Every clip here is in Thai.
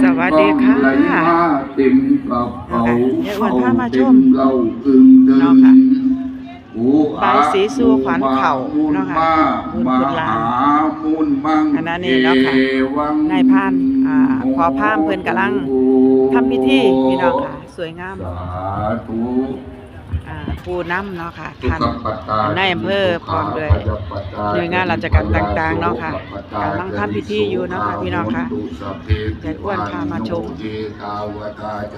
สวัสดีค่ะไหลมาเต็มกระเป๋าเดี๋ยวอ้วนพามาชมเราอึงดึงเนาะค่ะโอ้ใบสีสู่ขวัญเข่าเนาะค่ะบุญมาคุณหลานหามูลมังอันนั้นนี่เนาะค่ะเอวังนายพรานอ่าพอพามเพิ่นกำลังทำพิธีพี่น้องค่ะ สวยงาม สาธุอ่าผู้นำเนาะค่ะทุกท่านขปัตตาในอำเภอพร้อมด้วยหน่วยงานราชการต่างๆเนาะค่ะกำลังทำพิธีอยู่เนาะค่ะพี่น้องค่ะยายอ้วนพามาชม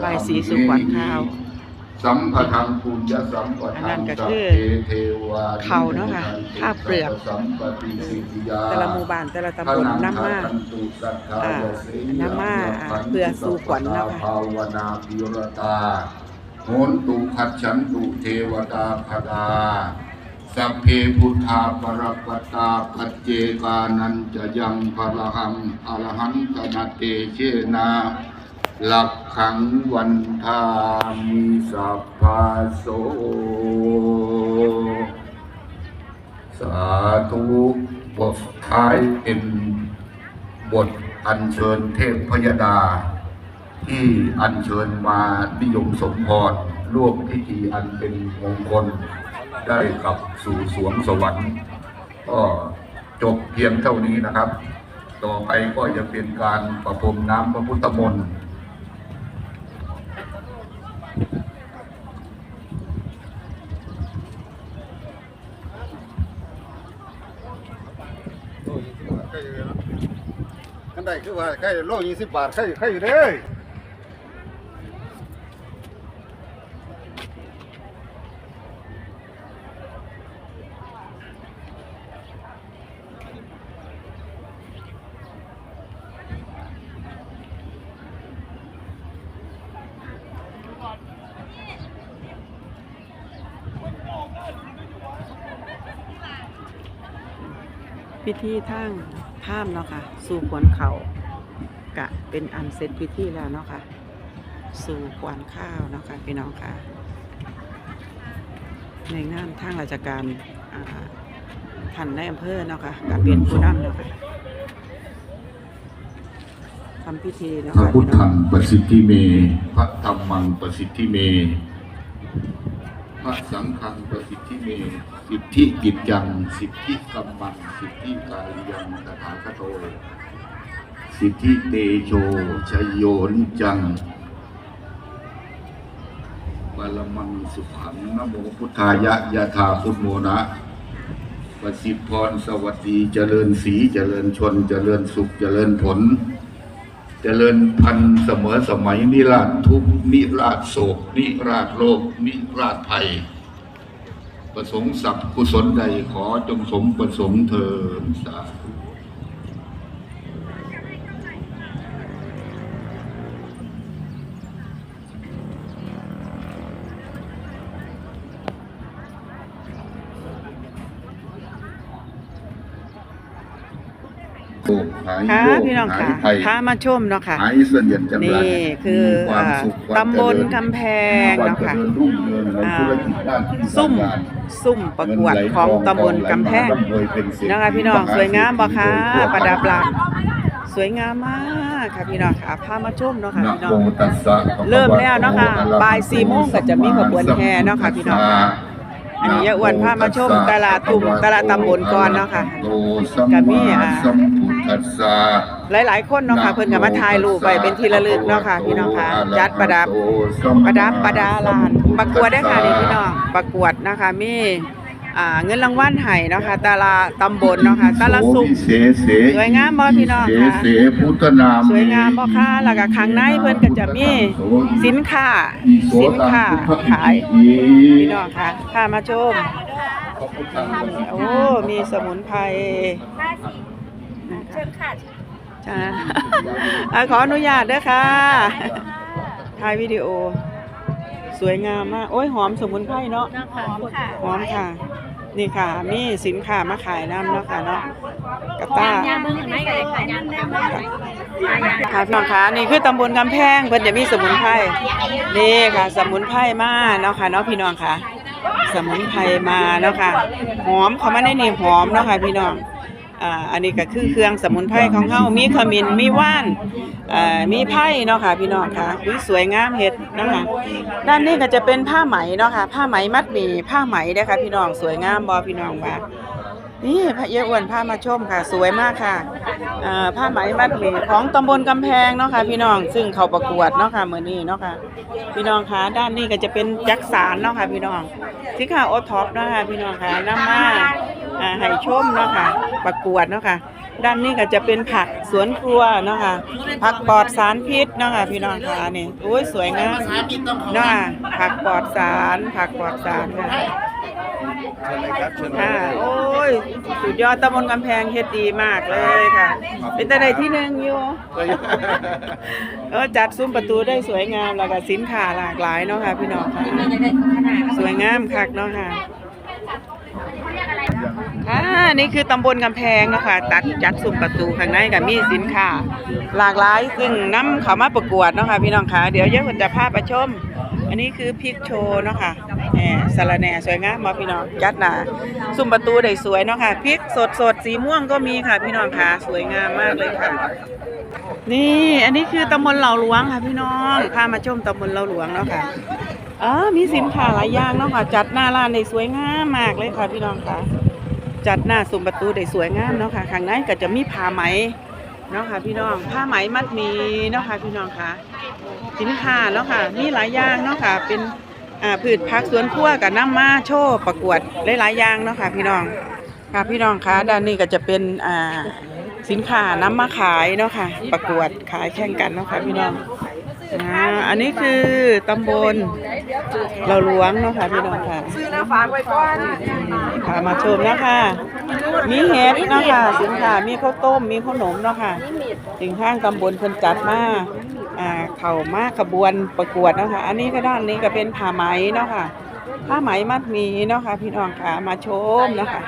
ใบสีสุขวัญข้าวสัมปทังปุญญสัมปอันทันั้งนก็คือสัพพเทวาเขาเนาะค่ะข้าวเปลือกสัมปติสิทธิยาแต่ละหมู่บ้านแต่ละตำบลนำมาอ่าน้ำมาอ่าเพื่อสู่ขวัญเนาะค่ะ โหนตุขัดฉันตุเทวตาพดา สัพเพพุทธาปรปตาปัจเจกานันจะยังพระหังอรหันตนาเตเชนาหลักขังวันทามิสัพพาโส สาธุบทท้ายเป็นบทอัญเชิญเทพพยดา ที่อัญเชิญมานิยมสมพรร่วมพิธีอันเป็นมงคลได้กลับสู่สวงสวรรค์ก็จบเพียงเท่านี้นะครับ ต่อไปก็จะเป็นการประพรมน้ำพระพุทธมนต์กันได้คือว่าใกล้โลยี่สิบบาทใกล้ใกล้อยู่เด้ พิธีทางพามเนาะค่ะ สู่ขวัญเขากะเป็นอันเสร็จพิธีแล้วเนาะค่ะ สู่ขวัญข้าวเนาะค่ะพี่น้องค่ะ ในงานทางราชการอ่าท่านในอำเภอเนาะค่ะกับเป็นผู้นำเนาะค่ะทำพิธีเนาะพระค่ะพุทพี่น้อธังประสิทธิเม พระธรรมังประสิทธิเม พระสังฆังประสิทธิเมสิทธิกิจยังสิทธิกรรมังสิทธิกายังตถาคโต สิทธิเตโชชยโยนิจังบาลมังสุขังนโมพุทธายะยะธาพุทโมนะประสิทธิพรสวัสดีเจริญสีเจริญชนเจริญสุขเจริญผล เจริญพันธ์เสมอสมัยนิราชทุกนิราชโศก นิราชโลก นิราชภัย ประสงค์สัพย์กุศลใดขอจงสมประสงค์เธอสาธุ โรคหายค่ะโรคพี่น้องหายค่ะภัยพามาชมเนาะค่ะ หายเสนียดจำรันี่คือมีความสุขอ่าความตำบลเจริญกำแพงความเนาะเจค่ะริญรุ่งเรืองในอ่าธุรกิจด้านที่ซุ่มการงาน ซุ่มประกวดของตำบลกำแพงนะคะพี่น้องสวยงามบ่คะประดับหลังสวยงามมากค่ะพี่น้องค่ะพามาชมเนาะค่ะนะพี่น้โมองตัสสะเริ่มแล้วเนาะค่ะบ่ายสี่โมงก็จะมีขบวนแห่เนาะค่ะพี่น้องค่ะ อันนี้ยายอ้วนพามาชมตลาดตุ่มตลาดตำบลก่อนเนาะค่ะโตสัมก็มีมาอ่าสัมพุทธัสสะหลายๆคนเนาะค่ะเพิ่นก็มาถ่ายรูปไว้เป็นที่ระลึกเนาะค่ะพี่น้องค่ะจัดประดับประดับประดาลานประกวดได้อค่ะนี่พี่น้องประกวดนะคะมี อ่าเงินรางวัลให้เนาะค่ะแต่ละตำบลเนาะค่ะแต่ละซุ้มเสเสสวยงามบ่พี่น้องค่ะเสเสพุทธนามสวยงามบ่ค่ะแล้วก็ข้างในเพิ่นก็จะมีสินค้าอิโสสินตังค้าพุทธขายอิพี่น้องค่ะพามาชมขอบคุณครับโอ้มีสมุนไพรเชิญค่ะจ้าอะขออนุญาตเด้อค่ะถ่ายวิดีโอ สวยงามมาก โอ้ยหอมสมุนไพรเนาะนะคะค่ะหอมค่ะ นี่ค่ะ มีสินค้ามาขายน้ำเนาะค่ะเนาะกระต้า ยางเมืองไหนกันเลยค่ะยางเมืองไหนค่ะพี่น้องคะนี่คือตำบลกำแพงเพิ่นจะมีสมุนไพรนี่ค่ะ สมุนไพรมาเนาะค่ะเนาะพี่น้องค่ะ สมุนไพรมาเนาะค่ะหอมเขามาในนี่หอมเนาะค่ะพี่น้อง อ่าอันนี้ก็คือเครื่องสมุนไพรของเฮามีขมิ้นมีว่านอ่ามีไผ่เนาะค่ะพี่น้องค่ะอุ๊ยสวยงามเฮ็ดนะคะด้านนี้ก็จะเป็นผ้าไหมเนาะค่ะผ้าไหมมัดหมี่ผ้าไหมเด้อค่ะพี่น้องสวยงามบ่พี่น้องว่านี่พระเยาอ้วนพามาชมค่ะ สวยมากค่ะผ้าไหมมัดหมี่ของตำบลกำแพงเนาะค่ะพี่น้องซึ่งเขาประกวดเนาะค่ะเมื้อนี้เนาะค่ะ พี่น้องค่ะด้านนี้ก็จะเป็นจักสารเนาะค่ะพี่น้องสิค่ะโอท็อปเนาะค่ะพี่น้องค่ะน้ำมา อ่าให้ชมเนาะค่ะประกวดเนาะค่ะด้านนี้ก็จะเป็นผักสวนครัวเนาะค่ะผักปลอดสารพิษเนาะค่ะพี่น้องค่ะนี่โอ้ยสวยงามเนาะค่ะผักปลอดสาร ผักปลอดสารค่ะเชิญเลยครับเชิญเลยค่ะโอ้ยสุดยอดตำบลกำแพงเฮ็ดดีมากเลยค่ะ เป็นแต่ใดที่หนึ่งอยู่เออจัดซุ้มประตูได้สวยงามแล้วก็สินค้าหลากหลายเนาะค่ะพี่น้องค่ะ สวยงามคักเนาะค่ะ ค่ะนี่คือตำบลกำแพงนะคะ ตัดจัดซุ้มประตูข้างในก็มีสินค้าหลากหลายซึ่งน้ำเขามาประกวดเนาะค่ะพี่น้องค่ะเดี๋ยวเยอะคนจะพาไปชม อันนี้คือพริกโชว์เนาะค่ะแหมสารแหน่สวยงามมาพี่น้องจัดหนาซุ้มประตูได้สวยเนาะค่ะพริกสดสดสีม่วงก็มีค่ะ พี่น้องค่ะสวยงามมากเลยค่ะ นี่อันนี้คือตำบลเหล่าหลวงค่ะ พี่น้องพามาชมตำบลเหล่าหลวงเนาะค่ะอ๋อมีสินค้าหลายอย่างเนาะค่ะจัดหน้าร้านได้สวยงามมากเลยค่ะ พี่น้องค่ะ จัดหน้าซุ้มประตูได้สวยงามเนาะค่ะข้างในก็จะมีผ้าไหมเนาะค่ะพี่น้องผ้าไหมมัดมีเนาะค่ะพี่น้องค่ะสินค้าเนาะค่ะมีหลายอย่างเนาะค่ะเป็นอ่าพืชผักสวนครัวกับน้ำมาโชว์ประกวดหลายๆอย่างเนาะค่ะพี่น้องค่ะพี่น้องคะด้านนี้ก็จะเป็นสินค้าน้ำมาขายเนาะค่ะ ประกวดขายแข่งกันเนาะค่ะพี่น้อง อ่าอันนี้คือตำบลเราหลวงเนาะค่ะพี่น้องค่ะซื้อนะฝากไว้ก่อนพามาชมนะคะ มีเห็ดเนาะค่ะสินค้ามีข้าวต้มมีขนมเนาะค่ะสินข้างตำบลเพิ่นจัดมาอ่าเข้ามาขบวนประกวดเนาะค่ะอันนี้ก็ด้านนี้ก็เป็นผ้าไหมเนาะค่ะผ้าไหมมัดหมีเนาะค่ะพี่น้องค่ะมาชมเนาะค่ะ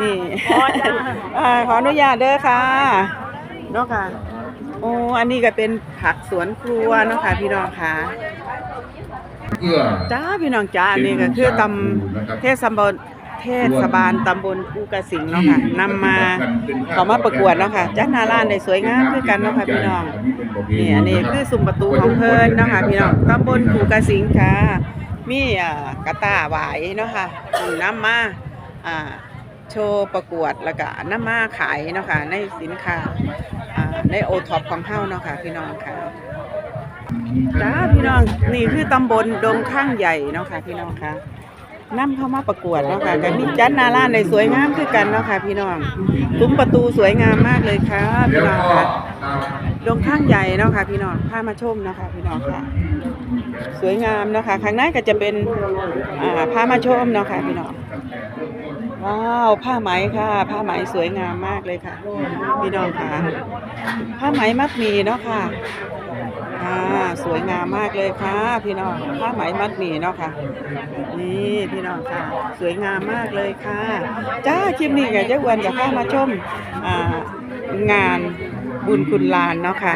นี่อ่าขออนุญาตเด้อค่ะเนาะค่ะโอ้อันนี้ก็เป็นผักสวนครัวเนาะค่ะพี่น้องค่ะ เพื่อ จ้าพี่น้องจ้าอันนี้ก็คือตำเทศบาลเทศบาลตำบลกูกระสิงเนาะค่ะนำมาเขามาประกวดเนาะค่ะจัดหนาร้านได้สวยงามคือกันเนาะค่ะพี่น้องนี่อันนี้คือซุ้มประตูของเพิ่นเนาะค่ะพี่น้องตำบลกูกระสิงค่ะ มีอ่ากระตาหวายเนาะค่ะซึ่งนำมาอ่าโชว์ประกวดแล้วก็นำมาขายเนาะค่ะในสินค้าอ่า ในโอท็อปของเฮาเนาะค่ะพี่น้องค่ะจ้าพี่น้องนี่คือตำบลดงข้างใหญ่เนาะค่ะพี่น้องค่ะนํเข้ามาประกวดเนาะค่ะก็มีจัดหนาร้าในสวยงามคือกันเนาะค่ะพี่น้องซุ้มประตูสวยงามมากเลยค่ะพี่น้องค่ะดงข้างใหญ่เนาะค่ะพี่น้องพามาชมเนาะค่ะพี่น้องค่ะ สวยงามเนาะค่ะข้างในก็จะเป็นอ่าพามาชมเนาะค่ะพี่น้อง ว้าวผ้าไหมค่ะ ผ้าไหมสวยงามมากเลยค่ะพี่น้องค่ะ ผ้าไหมมัดหมีเนาะค่ะค่ะสวยงามมากเลยค่ะ พี่น้องผ้าไหมมัดหมี่เนาะค่ะ นี่พี่น้องค่ะ สวยงามมากเลยค่ะ จ้าคลิปนี้ก็จะอวนกับข้ามาชมอ่างาน บุญคุณลานเนาะค่ะ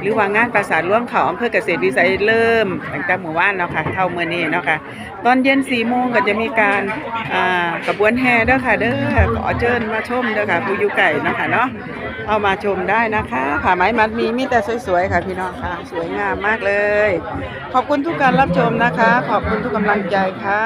หรือว่างานประสานร่วมเขาอำเภอเกษตรวิสัยเริ่มตั้งแต่หมู่บ้านเนาะค่ะเท่าเมื่อนี้เนาะค่ะ ตอนเย็นสี่โมงก็จะมีการอ่ากระบวนแห่เด้อค่ะเด้อขอเชิญมาชมเด้อค่ะผู้อยู่ไก่เนาะค่ะเนาะเอามาชมได้นะคะผ้าไหมมัดมีมีแต่สวยๆค่ะพี่น้องค่ะ สวยงามมากเลย ขอบคุณทุกการรับชมนะคะ ขอบคุณทุกกำลังใจค่ะ